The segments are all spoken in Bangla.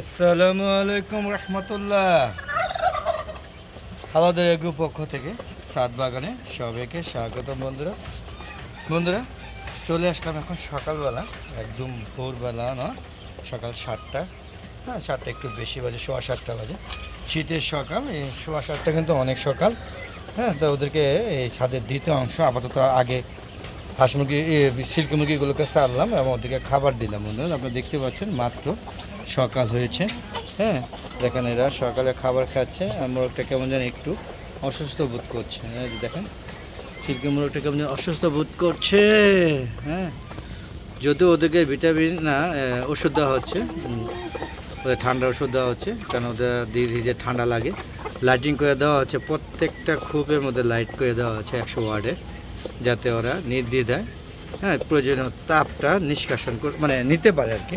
আসসালামু আলাইকুম রহমতুল্লাহ। আমাদের এগ্রুপ পক্ষ থেকে সাত বাগানে সবাইকে স্বাগত বন্ধুরা। বন্ধুরা, চলে আসলাম এখন সকালবেলা, একদম ভোরবেলা না, সকাল সাতটা। হ্যাঁ সাতটা একটু বেশি বাজে, সোয়া সাতটা বাজে। শীতের সকাল, এই সোয়া সাতটা কিন্তু অনেক সকাল। হ্যাঁ তো ওদেরকে এই ছাদের দ্বিতীয় অংশ, আপাতত আগে হাঁস মুরগি সিল্কি মুরগিগুলোকে সারলাম এবং ওদেরকে খাবার দিলাম। বন্ধুরা আপনি দেখতে পাচ্ছেন মাত্র সকাল হয়েছে হ্যাঁ? দেখেন এরা সকালে খাবার খাচ্ছে, আর মোরগটা কেমন যেন একটু অসুস্থ বোধ করছে। হ্যাঁ দেখেন, সিল্কি মোরগটা কেমন যেন অসুস্থ বোধ করছে হ্যাঁ? যদিও ওদেরকে ভিটামিন, না ওষুধ দেওয়া হচ্ছে ওদের ঠান্ডা ওষুধ দেওয়া হচ্ছে, কারণ ওদের ধীরে ধীরে ঠান্ডা লাগে। লাইটিং করে দেওয়া হচ্ছে, প্রত্যেকটা খুপের মধ্যে লাইট করে দেওয়া হচ্ছে একশো ওয়ার্ডের, যাতে ওরা নির্দ্বিধায় হ্যাঁ প্রয়োজনীয় তাপটা নিষ্কাশন করে মানে নিতে পারে আর কি।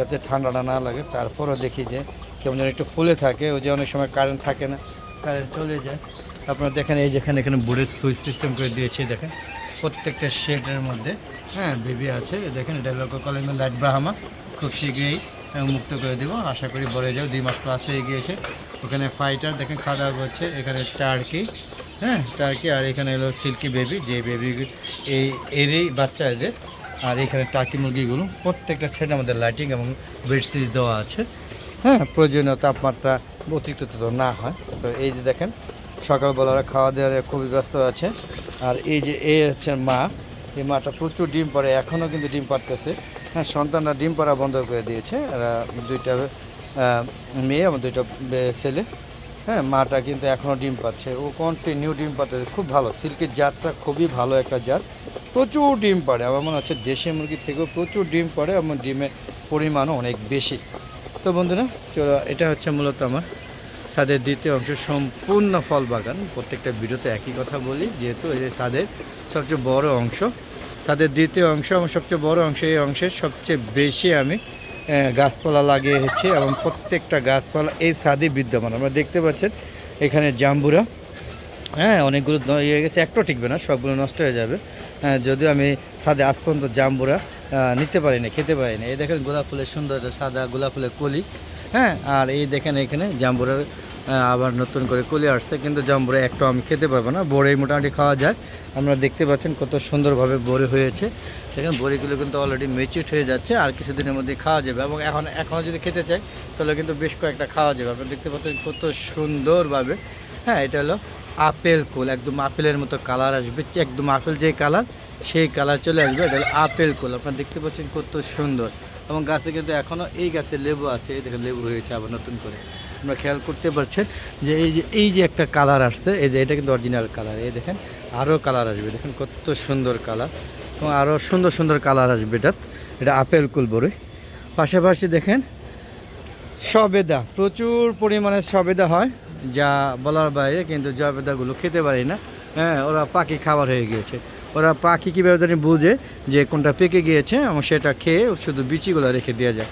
যাতে ঠান্ডাটা না লাগে, তারপরও দেখি যে কেমন যেন একটু ফুলে থাকে, ওই যে অনেক সময় কারেন্ট থাকে না কারেন্ট চলে যায়। আপনারা দেখেন, এই যেখানে এখানে বোর্ডের সুইচ সিস্টেম করে দিয়েছে, দেখেন, প্রত্যেকটা শেডের মধ্যে হ্যাঁ বেবি আছে দেখেন, এটা লোক কলেমে লাইট ব্রাহামা খুব শীঘ্রই মুক্ত করে দেবো, আশা করি বলে যাও, দুই মাস প্লাস হয়ে গিয়েছে। ওখানে ফাইটার দেখেন খাওয়া দাওয়া করছে, এখানে টার্কি হ্যাঁ টার্কি আর এখানে এলো সিল্কি বেবি যে বেবি এই, এরই বাচ্চা এদের আর এখানে টার্কি মুরগিগুলো, প্রত্যেকটা সেটের আমাদের লাইটিং এবং বেডশিট দেওয়া আছে। হ্যাঁ প্রয়োজনীয় তাপমাত্রা অতিরিক্ত তো না হয়। তো এই যে দেখেন সকালবেলা খাওয়া দাওয়া খুবই ব্যস্ত আছে। আর এই যে এ হচ্ছে মা, এই মাটা প্রচুর ডিম পাড়ে, এখনও কিন্তু ডিম পাড়তেছে। হ্যাঁ সন্তানরা ডিম পাড়া বন্ধ করে দিয়েছে। দুইটা মেয়ে এবং দুইটা ছেলে। হ্যাঁ মাটা কিন্তু এখনও ডিম পাচ্ছে। ও কন্টিনিউ ডিম পাচ্ছে খুব ভালো। সিল্কের জাতটা খুবই ভালো একটা জাত। প্রচুর ডিম পাড়ে। আমার মনে হচ্ছে দেশি মুরগির থেকেও প্রচুর ডিম পাড়ে এবং ডিমের পরিমাণও অনেক বেশি। তো বন্ধুরা, চলো, এটা হচ্ছে মূলত আমার ছাদের দ্বিতীয় অংশ, সম্পূর্ণ ফল বাগান। প্রত্যেকটা ভিডিওতে একই কথা বলি, যেহেতু এই যে ছাদের সবচেয়ে বড় অংশ ছাদের দ্বিতীয় অংশ এবং সবচেয়ে বড় অংশ, এই অংশের সবচেয়ে বেশি আমি আহ, লাগিয়ে হচ্ছে এবং প্রত্যেকটা গাছপালা এই ছাদে বিদ্যমান। আমরা দেখতে পাচ্ছেন এখানে জাম্বুরা হ্যাঁ অনেকগুলো ইয়ে গেছে একটাও টিকবে না সবগুলো নষ্ট হয়ে যাবে। হ্যাঁ যদিও আমি সাদে আজ পর্যন্ত জাম্বুরা নিতে পারি না খেতে পারি না এই দেখেন গোলাপ ফুলের সুন্দর সাদা গোলাপ ফুলের কলি হ্যাঁ আর এই দেখেন এখানে জাম্বুরার আবার নতুন করে কলি আসছে, কিন্তু জাম্বুরা একটাও আমি খেতে পারব না। বড়ই মোটামুটি খাওয়া যায়। আমরা দেখতে পাচ্ছেন কত সুন্দরভাবে বড়ি হয়েছে। দেখেন, বড়িগুলো কিন্তু অলরেডি মেচিউড হয়ে যাচ্ছে, আর কিছুদিনের মধ্যে খাওয়া যাবে। এবং এখন, এখনও যদি খেতে চাই, তাহলে কিন্তু বেশ কয়েকটা খাওয়া যাবে। আপনারা দেখতে পাচ্ছেন কত সুন্দরভাবে। হ্যাঁ এটা হলো আপেল কুল। একদম আপেলের মতো কালার আসবে। একদম আপেল যে কালার, সেই কালার চলে আসবে। এটা হলো আপেল কুল। আপনারা দেখতে পাচ্ছেন কত সুন্দর। এবং গাছে কিন্তু এখনও এই গাছে লেবু আছে। এই দেখেন, লেবু হয়েছে আবার নতুন করে। আপনারা খেয়াল করতে পারছেন যে এই যে এই যে একটা কালার আসছে, এই যে এটা কিন্তু অরিজিনাল কালার, এই দেখেন আরও কালার আসবে, দেখেন কত সুন্দর কালার এবং আরও সুন্দর সুন্দর কালার আসবে এটা এটা আপেল কুল বড়ই পাশাপাশি দেখেন সবেদা, প্রচুর পরিমাণে সবেদা হয়, যা বলার বাইরে কিন্তু জবেদাগুলো খেতে পারি না। হ্যাঁ ওরা পাখি খাবার হয়ে গিয়েছে। ওরা পাখি কীভাবে জানি বুঝে যে কোনটা পেকে গিয়েছে এবং সেটা খেয়ে শুধু বিচিগুলো রেখে দেওয়া যায়।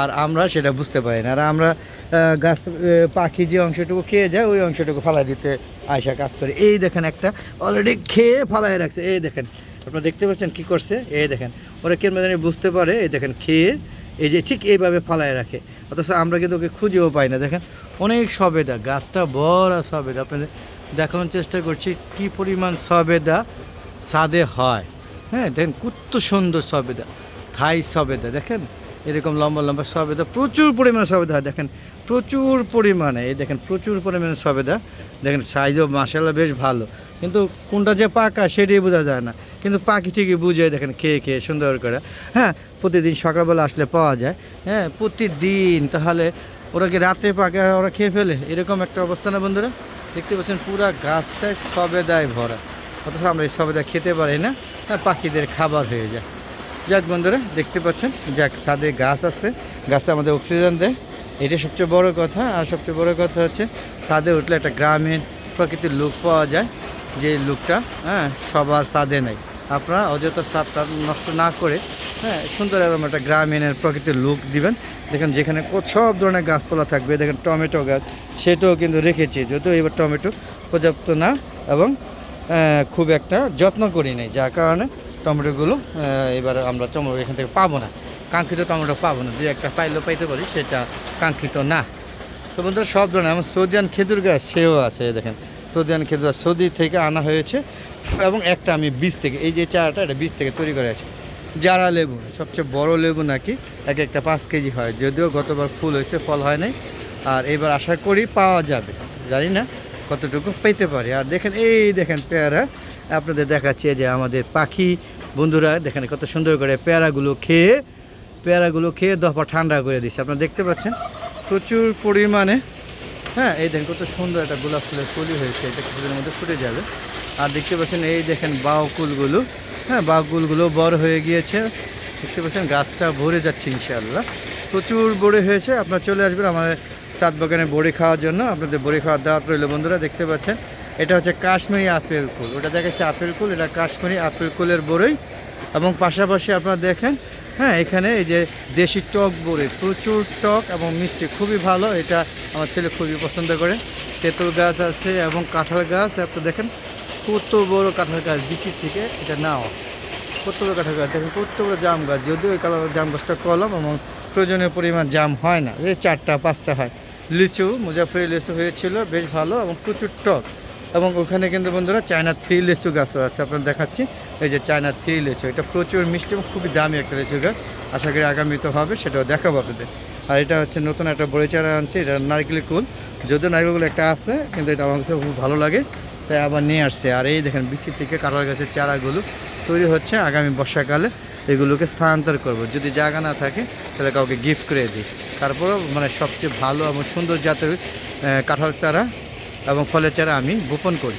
আর আমরা সেটা বুঝতে পারি না। আর আমরা গাছ পাখি যে অংশটুকু খেয়ে যায়, ওই অংশটুকু ফালাই দিতে আয়সা কাজ করে। এই দেখেন একটা অলরেডি খেয়ে ফালাই রাখছে। এই দেখেন, আপনারা দেখতে পাচ্ছেন কি করছে? এই দেখেন, ওরা কেন জানি বুঝতে পারে, এই দেখেন খেয়ে, এই যে ঠিক এইভাবে ফালায় রাখে। অথচ আমরা কিন্তু ওকে খুঁজেও পাই না। দেখেন, অনেক সবেদা, গাছটা বড় সবেদা। আপনাদের দেখানোর চেষ্টা করছি কি পরিমাণ সবেদা ছাদে হয়। হ্যাঁ দেখেন কত সুন্দর সবেদা, থাই সবেদা। দেখেন, এরকম লম্বা লম্বা সবেদা, প্রচুর পরিমাণে সবেদা হয়। দেখেন প্রচুর পরিমাণে, এই দেখেন প্রচুর পরিমাণে সবেদা। দেখেন সাইজও মাসাল্লাহ বেশ ভালো। কিন্তু কোনটা যে পাকা সেটাই বোঝা যায় না। কিন্তু পাখি ঠিকই বুঝে, দেখেন খেয়ে খেয়ে সুন্দর করে। হ্যাঁ প্রতিদিন সকালবেলা আসলে পাওয়া যায়। হ্যাঁ প্রতিদিন তাহলে ওরা কি রাত্রে পাকা ওরা খেয়ে ফেলে? এরকম একটা অবস্থা না বন্ধুরা? দেখতে পাচ্ছেন পুরা গাছটায় সবেদায় ভরা। অথচ আমরা এই সবেদা খেতে পারি না। হ্যাঁ পাখিদের খাবার হয়ে যায়। যাক বন্ধুরা, দেখতে পাচ্ছেন, যাক ছাদে গাছ আছে। গাছে আমাদের অক্সিজেন দেয়। এটা সবচেয়ে বড় কথা, আর সবচেয়ে বড় কথা হচ্ছে, ছাদে উঠলে একটা গ্রামীণ প্রকৃতির লুক পাওয়া যায়, যে লুকটা হ্যাঁ সবার ছাদে নেই। আপনারা অযথা ছাদটা নষ্ট না করে হ্যাঁ সুন্দর এরকম একটা গ্রামীণের প্রকৃতির লুক দিবেন। দেখেন যেখানে সব ধরনের গাছপালা থাকবে, দেখেন টমেটো গাছ, সেটাও কিন্তু রেখেছি, যদিও এবার টমেটো পর্যাপ্ত না এবং খুব একটা যত্ন করি নাই, যার কারণে টমেটোগুলো এবার আমরা টমেটো এখান থেকে পাবো না। কাঙ্ক্ষিত টমেটো পাবো না দুই একটা পাইলেও পাইতে পারি, সেটা কাঙ্ক্ষিত না। তো বন্ধুরা, সব ধরনের এমন সৌদিয়ান খেজুর গাছ, সেও আছে দেখেন। সৌদিয়ান খেজুর গাছ সৌদি থেকে আনা হয়েছে, এবং একটা আমি বীজ থেকে, এই যে চারাটা, এটা বীজ থেকে তৈরি করে আছে যারা লেবু, সবচেয়ে বড় লেবু নাকি, এক একটা পাঁচ কেজি হয়। যদিও গতবার ফুল হয়েছে, ফল হয় নাই। আর এবার আশা করি পাওয়া যাবে। জানি না কতটুকু পেতে পারি। আর দেখেন, এই দেখেন পেয়ারা, আপনাদের দেখাচ্ছে যে আমাদের পাখি বন্ধুরা, দেখেন কত সুন্দর করে পেয়ারাগুলো খেয়ে পেয়ারাগুলো খেয়ে দফা ঠান্ডা করে দিচ্ছে আপনারা দেখতে পাচ্ছেন প্রচুর পরিমাণে। হ্যাঁ এই দেখেন কত সুন্দর একটা গোলাপ ফুলের কলি হয়েছে। এটা কিছুদিনের মধ্যে ফুটে যাবে। আর দেখতে পাচ্ছেন এই দেখেন বাউকুলগুলো হ্যাঁ বাউকুলগুলো বড় হয়ে গিয়েছে। দেখতে পাচ্ছেন গাছটা ভরে যাচ্ছে ইনশাআল্লাহ। প্রচুর বড়ি হয়েছে। আপনার চলে আসবেন আমাদের সাত বাগানে বড়ি খাওয়ার জন্য। আপনাদের বড়ি খাওয়ার দাওয়াত রইল বন্ধুরা, দেখতে পাচ্ছেন। এটা হচ্ছে কাশ্মীরি আপেল কুল। ওটা দেখাচ্ছে আপেল কুল। এটা কাশ্মীরি আপেল কুলের বড়ই এবং পাশাপাশি আপনারা দেখেন হ্যাঁ এখানে এই যে দেশি টক বড়ি, প্রচুর টক এবং মিষ্টি, খুবই ভালো। এটা আমার ছেলে খুবই পছন্দ করে। তেঁতুল গাছ আছে এবং কাঁঠাল গাছ। আপনারা দেখেন কত বড় কাঁঠাল গাছ, বিচি থেকে এটা নাও। কত বড় কাঁঠাল গাছ, দেখেন কত বড় জাম গাছ। যদিও এই জাম গাছটা কলম এবং প্রয়োজনীয় পরিমাণ জাম হয় না। এই চারটা, পাঁচটা হয়। লিচু, মুজাফরি লিচু হয়েছিল, বেশ ভালো এবং প্রচুর টক। এবং ওখানে কিন্তু বন্ধুরা চায়না থ্রি লেচু গাছও আছে আপনার দেখাচ্ছি। এই যে চায়না থ্রি লিচু, এটা প্রচুর মিষ্টি এবং খুবই দামি একটা লেচু গাছ। আশা করি আগামীতে হবে, সেটাও দেখাবো আপনাদের। আর এটা হচ্ছে নতুন একটা বড়ি চারা আনছি, এটা নারকেলের কুল। যদিও নারকেলগুলো একটা আছে, কিন্তু এটা আমার কাছে খুব ভালো লাগে, তাই আবার নিয়ে আসছে। আর এই দেখেন, বিচি থেকে কাঁঠাল গাছের চারাগুলো তৈরি হচ্ছে আগামী বর্ষাকালে, এগুলোকে স্থানান্তর করব। যদি জায়গা না থাকে, তাহলে কাউকে গিফট করে দিই। তারপরেও মানে সবচেয়ে ভালো এবং সুন্দর জাতের কাঁঠাল চারা এবং ফলের চারা আমি বপন করি।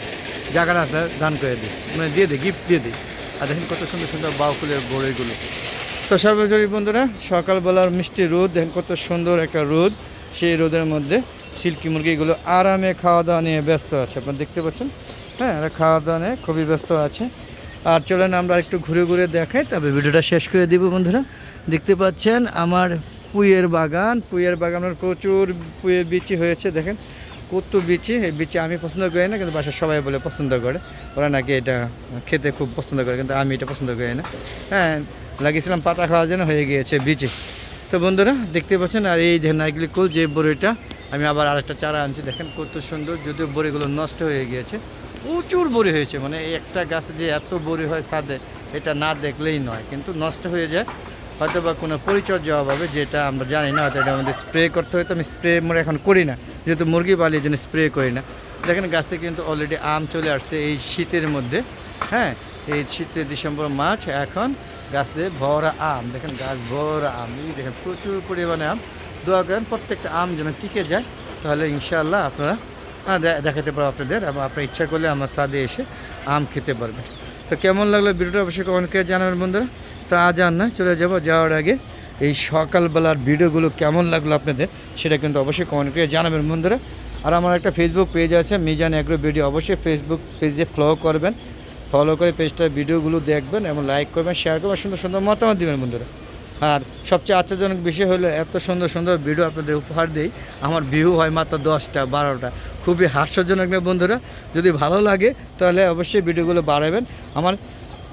জায়গাটা আপনার দান করে দিই। মানে দিয়ে দিই গিফট দিয়ে দিই। আর দেখেন কত সুন্দর সুন্দর বাউ ফুলের বড়িগুলো তো সর্বোপরি বন্ধুরা, সকালবেলার মিষ্টি রোদ, দেখেন কত সুন্দর একটা রোদ। সেই রোদের মধ্যে সিল্কি মুরগিগুলো আরামে খাওয়া দাওয়া নিয়ে ব্যস্ত আছে। আপনারা দেখতে পাচ্ছেন? হ্যাঁ এরা খাওয়া দাওয়া নিয়ে খুবই ব্যস্ত আছে। আর চলেন আমরা একটু ঘুরে ঘুরে দেখাই। তবে ভিডিওটা শেষ করে দিব বন্ধুরা। দেখতে পাচ্ছেন আমার পুইয়ের বাগান। পুইয়ের বাগানের প্রচুর পুইয়ের বিচি হয়েছে, দেখেন। কত বিচি, এই বিচি আমি পছন্দ করি না, কিন্তু বাসার সবাই বলে পছন্দ করে। ওরা নাকি এটা খেতে খুব পছন্দ করে, কিন্তু আমি এটা পছন্দ করি না। হ্যাঁ লাগিয়েছিলাম পাতা খাওয়ার জন্য, হয়ে গিয়েছে বিচি। তো বন্ধুরা, দেখতে পাচ্ছেন, আর এই যে নারকেল কুল, যে বড়িটা, আমি আবার আরেকটা চারা আনছি। দেখেন কত সুন্দর, যদিও বড়িগুলো নষ্ট হয়ে গিয়েছে। প্রচুর বড়ি হয়েছে মানে একটা গাছে যে এত বড়ি হয় সাদে এটা না দেখলেই নয়, কিন্তু নষ্ট হয়ে যায়। হয়তো বা কোনো পরিচর্যা অভাবে, যেটা আমরা জানি না, হয়তো এটা আমাদের স্প্রে করতে হয়তো আমি স্প্রে মোড়ে এখন করি না। যেহেতু মুরগি পালি এই জন্য স্প্রে করি না। দেখেন গাছে কিন্তু অলরেডি আম চলে আসছে এই শীতের মধ্যে। হ্যাঁ এই শীতের ডিসেম্বর মার্চ এখন গাছে ভরা আম। দেখেন গাছ ভরা আম। এই দেখেন প্রচুর পরিমাণে আম। দোয়া করেন প্রত্যেকটা আম যেন টিকে যায় তাহলে ইনশাআল্লাহ আপনারা হ্যাঁ, দেখাতে পারব আপনাদের। এবং আপনার ইচ্ছা করলে আমার সাদে এসে আম খেতে পারবেন। তো কেমন লাগল ভিডিওটা অবশ্যই কমেন্ট করে জানাবেন বন্ধুরা। তো আজ আর না চলে যাব যাওয়ার আগে এই সকালবেলার ভিডিওগুলো কেমন লাগল আপনাদের সেটা কিন্তু অবশ্যই কমেন্ট করে জানাবেন বন্ধুরা। আর আমার একটা ফেসবুক পেজ আছে, মিজান অ্যাগ্রো ভিডিও অবশ্যই ফেসবুক পেজে ফলো করবেন। ফলো করে পেজটার ভিডিওগুলো দেখবেন এবং লাইক করবেন শেয়ার করবেন, সুন্দর সুন্দর মতামত দিবেন বন্ধুরা। আর সবচেয়ে আশ্চর্যজনক বিষয় হলো এত সুন্দর সুন্দর ভিডিও আপনাদের উপহার দিই, আমার ভিউ হয় মাত্র দশটা, বারোটা। খুবই হাস্যজনক না বন্ধুরা? যদি ভালো লাগে তাহলে অবশ্যই ভিডিওগুলো বাড়াবেন। আমার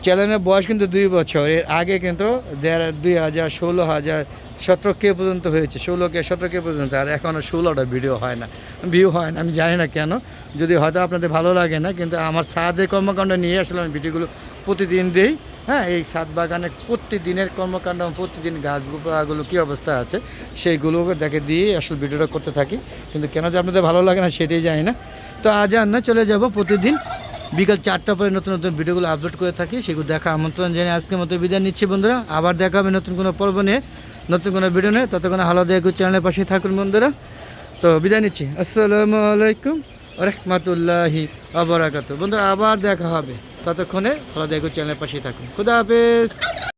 চ্যানেলের বয়স কিন্তু দুই বছর। এর আগে কিন্তু দেড়, দুই হাজার ষোলো হাজার সতেরো কে পর্যন্ত হয়েছে। ষোলো কে, সতেরো কে পর্যন্ত, আর এখনও ষোলোটা ভিডিও হয় না ভিউ হয় না, আমি জানি না কেন। যদি হয়তো আপনাদের ভালো লাগে না, কিন্তু আমার সাদে কর্মকাণ্ড নিয়ে আসলে আমি ভিডিওগুলো প্রতিদিন দিই হ্যাঁ? এই সাত বাগানে প্রতিদিনের কর্মকাণ্ড প্রতিদিন গাছগুলো কী অবস্থা আছে সেইগুলোকে দেখে দিয়ে আসলে ভিডিওটা করতে থাকি। কিন্তু কেন যে আপনাদের ভালো লাগে না, সেটাই জানি না। তো আজ আর না, চলে যাব প্রতিদিন বিকাল চারটা পরে নতুন নতুন ভিডিওগুলো আপলোড করে থাকি, সেগুলো দেখা আমন্ত্রণ জানিয়ে আজকের মতো বিদায় নিচ্ছি বন্ধুরা। আবার দেখা হবে নতুন কোনো পর্ব নিয়ে, নতুন কোনো ভিডিও নিয়ে। ততক্ষণ হালো একটু চ্যানেলের পাশে থাকুন বন্ধুরা। তো বিদায় নিচ্ছি। আসসালামু আলাইকুম রহমতুল্লাহি আবরাকাত বন্ধুরা, আবার দেখা হবে। ততক্ষণে হালো একু চ্যানেলের পাশে থাকুন। খুদা হাফেজ।